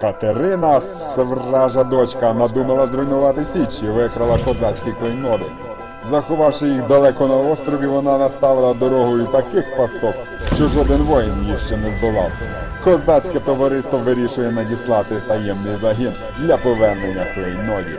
Катерина, свража дочка, надумала зруйнувати січ і викрала козацькі клейноди. Заховавши їх далеко на острові, вона наставила дорогою таких пасток, що жоден воїн їх ще не здолав. Козацьке товариство вирішує надіслати таємний загін для повернення клейнодів.